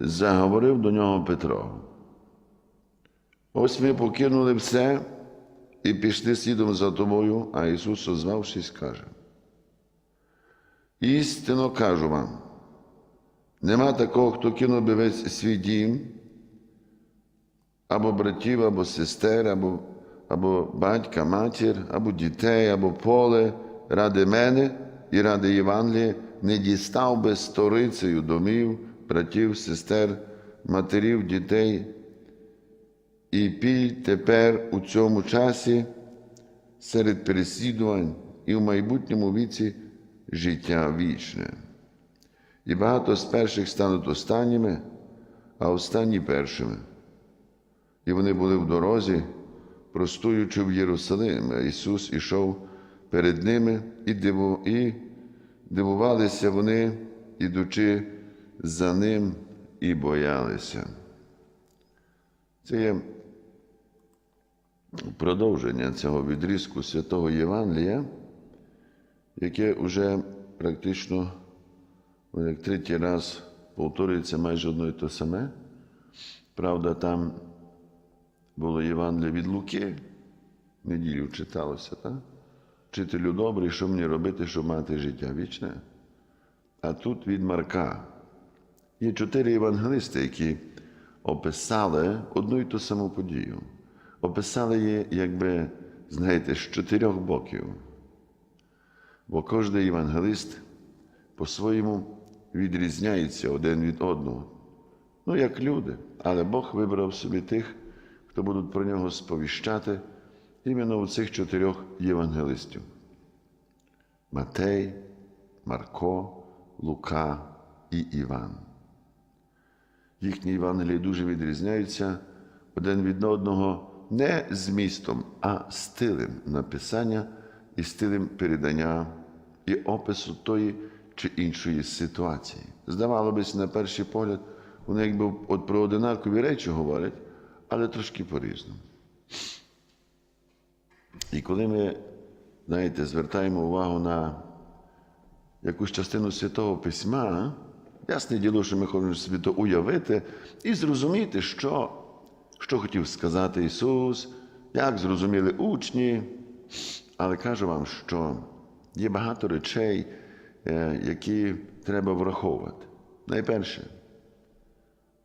заговорив до нього Петро. Ось ми покинули все і пішли слідом за тобою, а Ісус, озвавшись, каже. Істинно кажу вам, нема такого, хто кинув би весь свій дім, або братів, або сестер, або, або батька, матір, або дітей, або поле ради мене і ради Євангелія, не дістав би сторицею домів, братів, сестер, матерів, дітей. І піль тепер у цьому часі серед переслідувань і в майбутньому віці життя вічне. І багато з перших стануть останніми, а останні першими. І вони були в дорозі, простуючи в Єрусалим, Ісус ішов перед ними, і дивувалися вони, ідучи за ним, і боялися. Це є продовження цього відрізку святого Євангелія, яке вже практично ну, як третій раз повторюється майже одно і те саме. Правда, там було Євангеліє від Луки, неділю читалося, так? Вчителю добрий, що мені робити, щоб мати життя вічне. А тут від Марка. Є чотири євангелисти, які описали одну і ту саму подію. Описали її, якби, знаєте, з чотирьох боків. Бо кожен євангелист по-своєму відрізняється один від одного. Ну, як люди, але Бог вибрав собі тих, хто будуть про нього сповіщати іменно у цих чотирьох євангелистів: Матей, Марко, Лука і Іван. Їхні Євангелії дуже відрізняються один від одного не змістом, а стилем написання і стилем передання і опису тої чи іншої ситуації. Здавалося б, на перший погляд, вони якби от про одинакові речі говорять, але трошки по-різному. І коли ми, знаєте, звертаємо увагу на якусь частину Святого Письма, ясне діло, що ми хочемо собі то уявити і зрозуміти, що, що хотів сказати Ісус, як зрозуміли учні. Але кажу вам, що є багато речей, е, які треба враховувати. Найперше,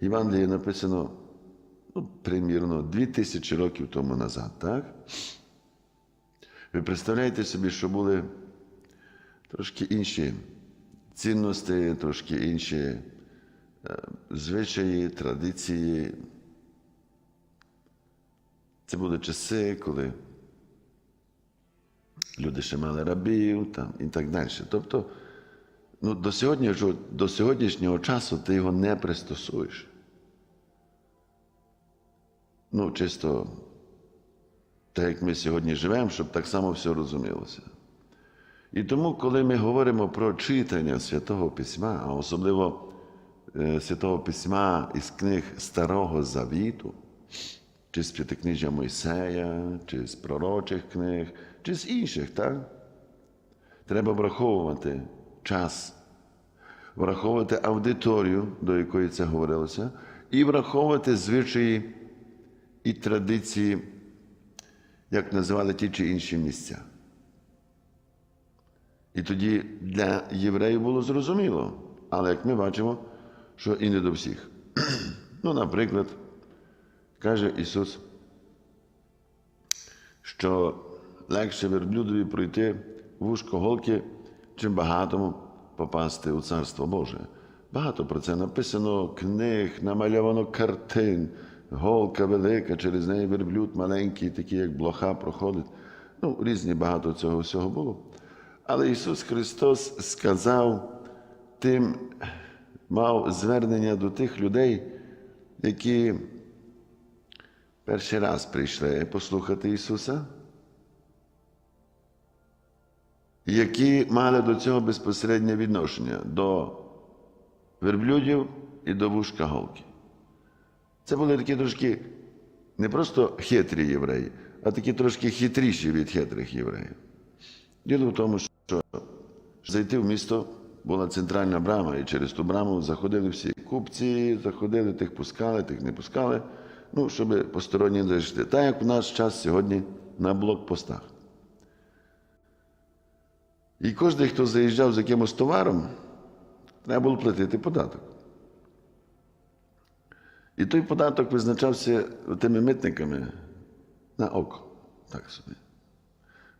Євангеліє написано ну, примірно дві тисячі років тому назад, так? Ви представляєте собі, що були трошки інші цінності, трошки інші е, звичаї, традиції. Це були часи, коли люди ще мали рабів там, і так далі. Тобто, ну, до, сьогоднішнього, до сьогоднішнього часу ти його не пристосуєш. Ну, чисто так, як ми сьогодні живемо, щоб так само все розумілося. І тому, коли ми говоримо про читання Святого Письма, а особливо е, Святого Письма із книг Старого Завіту, чи з п'ятикнижжя Мойсея, чи з пророчих книг, чи з інших, так? Треба враховувати час, враховувати аудиторію, до якої це говорилося, і враховувати звичаї і традиції, як називали ті чи інші місця. І тоді для євреїв було зрозуміло, але як ми бачимо, що і не до всіх. Ну, наприклад, каже Ісус, що легше верблюдові пройти вушко голки, чим багатому попасти у Царство Боже. Багато про це написано книг, намальовано картин, голка велика, через неї верблюд маленький, такий, як блоха, проходить. Ну, різні багато цього всього було. Але Ісус Христос сказав тим, мав звернення до тих людей, які перший раз прийшли послухати Ісуса, які мали до цього безпосереднє відношення до верблюдів і до вушка голки. Це були такі трошки не просто хитрі євреї, а такі трошки хитріші від хитрих євреїв. Діло в тому, що зайти в місто була центральна брама, і через ту браму заходили всі купці, заходили, тих пускали, тих не пускали, ну, щоб посторонні зайшли. Так як в наш час сьогодні на блокпостах. І кожен, хто заїжджав з якимось товаром, треба було платити податок. І той податок визначався тими митниками на око. Так собі.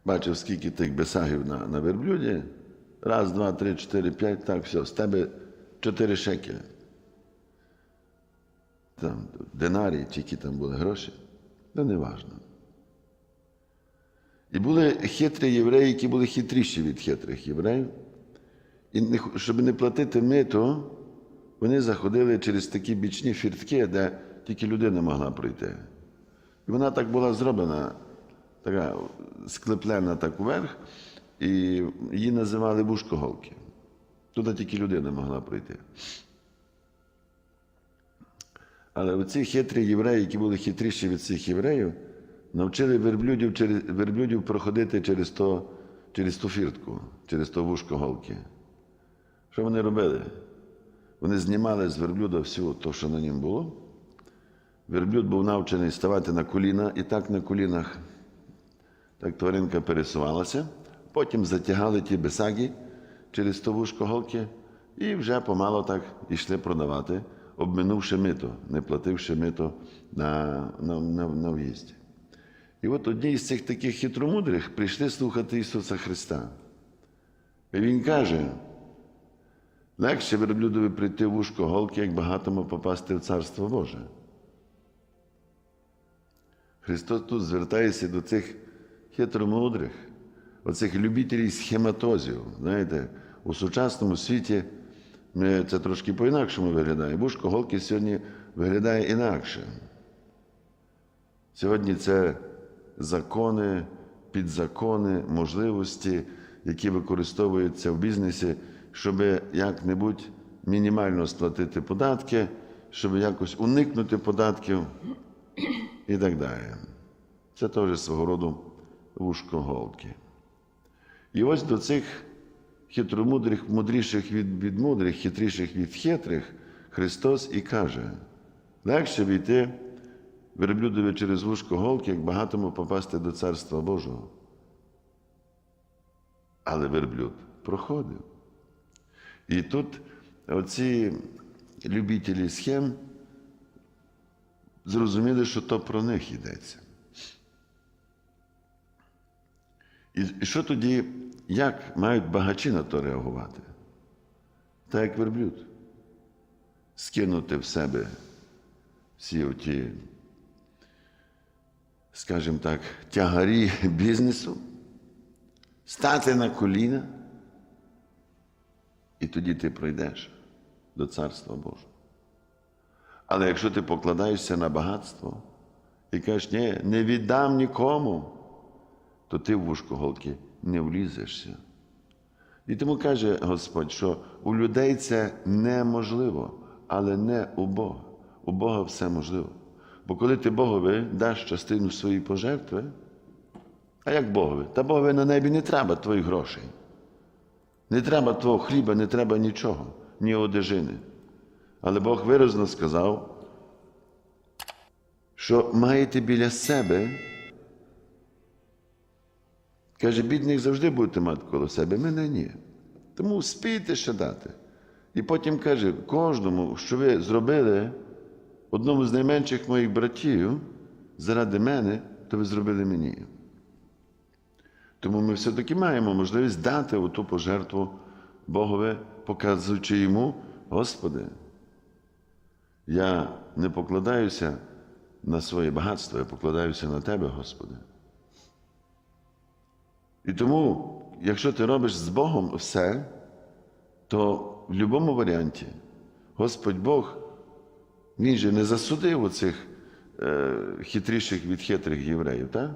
Бачив, скільки тих бесагів на, на верблюді. Раз, два, три, чотири, п'ять, так, все, з тебе чотири шекеля. Там динарії, які там були гроші, то не важно. І були хитрі євреї, які були хитріші від хитрих євреїв. І не щоб не платити мито, вони заходили через такі бічні фіртки, де тільки людина могла пройти. І вона так була зроблена, така склеплена так вверх, і її називали вушкоголки. Туди тільки людина могла пройти. Але оці хитрі євреї, які були хитріші від цих євреїв, навчили верблюдів, верблюдів проходити через, то, через ту фіртку, через то вушко голки. Що вони робили? Вони знімали з верблюда всю то, що на ньому було. Верблюд був навчений ставати на коліна, і так на колінах так тваринка пересувалася. Потім затягали ті бесаги через то вушко голки і вже помало так йшли продавати, обминувши мито, не плативши мито на, на, на, на в'їзді. І от одні з цих таких хитромудрих прийшли слухати Ісуса Христа. І Він каже, легше верблюдові прийти в вушко голки, як багатому попасти в Царство Боже. Христос тут звертається до цих хитромудрих, оцих любителів схематозів. Знаєте, у сучасному світі це трошки по-інакшому виглядає. Вушко голки сьогодні виглядає інакше. Сьогодні це закони, підзакони, можливості, які використовуються в бізнесі, щоб як-небудь мінімально сплатити податки, щоб якось уникнути податків і так далі. Це теж свого роду вушко голки. І ось до цих хитромудрих, мудріших від, від мудрих, хитріших від хитрих, Христос і каже: легше війти верблюдові через вушко голки, як багатому попасти до Царства Божого. Але верблюд проходив. І тут оці любителі схем зрозуміли, що то про них йдеться. І, і що тоді, як мають багачі на то реагувати? Так як верблюд. Скинути в себе всі оті, скажімо так, тягарі бізнесу, стати на коліна, і тоді ти пройдеш до Царства Божого. Але якщо ти покладаєшся на багатство і кажеш, ні, не віддам нікому, то ти в вушко голки не влізешся. І тому каже Господь, що у людей це неможливо, але не у Бога. У Бога все можливо. Бо коли ти Богові даш частину своєї пожертви, а як Богові? Та Богові на небі не треба твоїх грошей. Не треба твого хліба, не треба нічого, ні одежини. Але Бог виразно сказав, що маєте біля себе. Каже, бідних завжди будете мати коло себе, мене ні. Тому спійте ще дати. І потім каже, кожному, що ви зробили одному з найменших моїх братів заради мене, то ви зробили мені. Тому ми все-таки маємо можливість дати оту пожертву Богові, показуючи йому, Господи, я не покладаюся на своє багатство, я покладаюся на Тебе, Господи. І тому, якщо ти робиш з Богом все, то в будь-якому варіанті Господь Бог, Він же не засудив оцих е, хитріших від хитрих євреїв, так?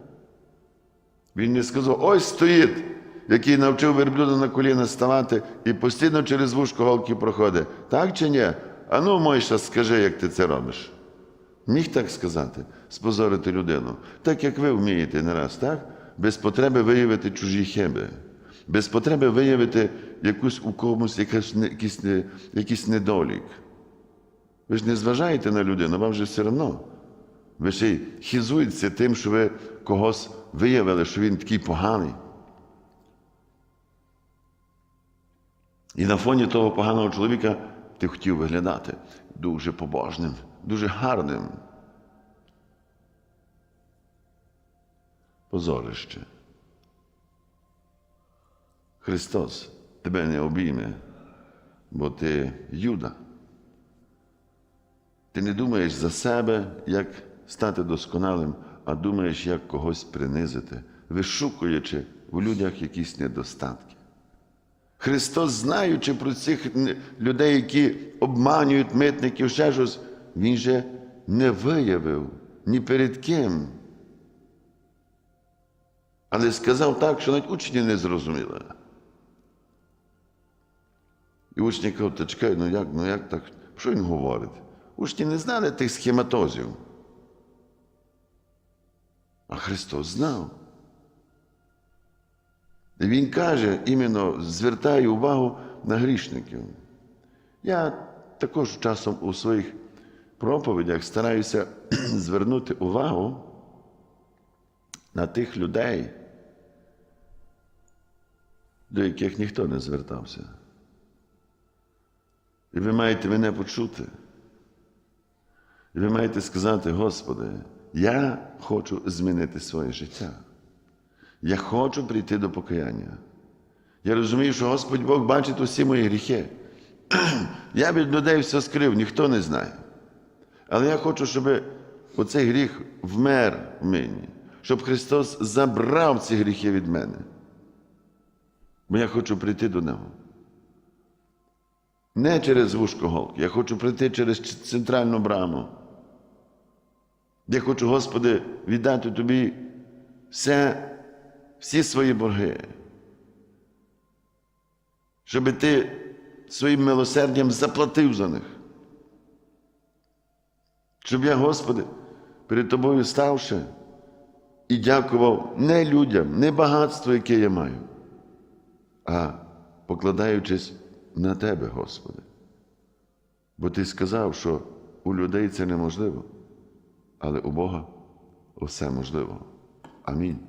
Він не сказав, ось стоїть, який навчив верблюда на коліна ставати і постійно через вушко голки проходить. Так чи ні? А ну, Мойша, скажи, як ти це робиш. Міг так сказати, спозорити людину, так як ви вмієте не раз, так? Без потреби виявити чужі хиби. без потреби виявити якусь у комусь якась, якийсь, якийсь недолік. Ви ж не зважаєте на людину, вам же все одно. Ви ще й хізуєтеся тим, що ви когось виявили, що він такий поганий. І на фоні того поганого чоловіка ти хотів виглядати дуже побожним, дуже гарним. Позорище. Христос тебе не обійме, бо ти Юда. Ти не думаєш за себе, як стати досконалим, а думаєш, як когось принизити, вишукуючи в людях якісь недостатки. Христос, знаючи про цих людей, які обманюють митників, ще щось, Він же не виявив ні перед ким. Але сказав так, що навіть учні не зрозуміли. І учні кажуть, та чекай, ну як, ну як так? Що він говорить? Учні не знали тих схематозів. А Христос знав. І Він каже, іменно звертає увагу на грішників. Я також часом у своїх проповідях стараюся звернути увагу на тих людей, до яких ніхто не звертався. І ви маєте мене почути. І ви маєте сказати, Господи, я хочу змінити своє життя. Я хочу прийти до покаяння. Я розумію, що Господь Бог бачить усі мої гріхи. Я від людей все скрив, ніхто не знає. Але я хочу, щоб оцей гріх вмер в мені, щоб Христос забрав ці гріхи від мене. Бо я хочу прийти до Нього. Не через вушко голки, я хочу прийти через центральну браму. Я хочу, Господи, віддати Тобі все, всі свої борги. Щоб Ти своїм милосердям заплатив за них. Щоб я, Господи, перед Тобою ставши і дякував не людям, не багатству, яке я маю, а покладаючись на Тебе, Господи. Бо Ти сказав, що у людей це неможливо, але у Бога все можливо. Амінь.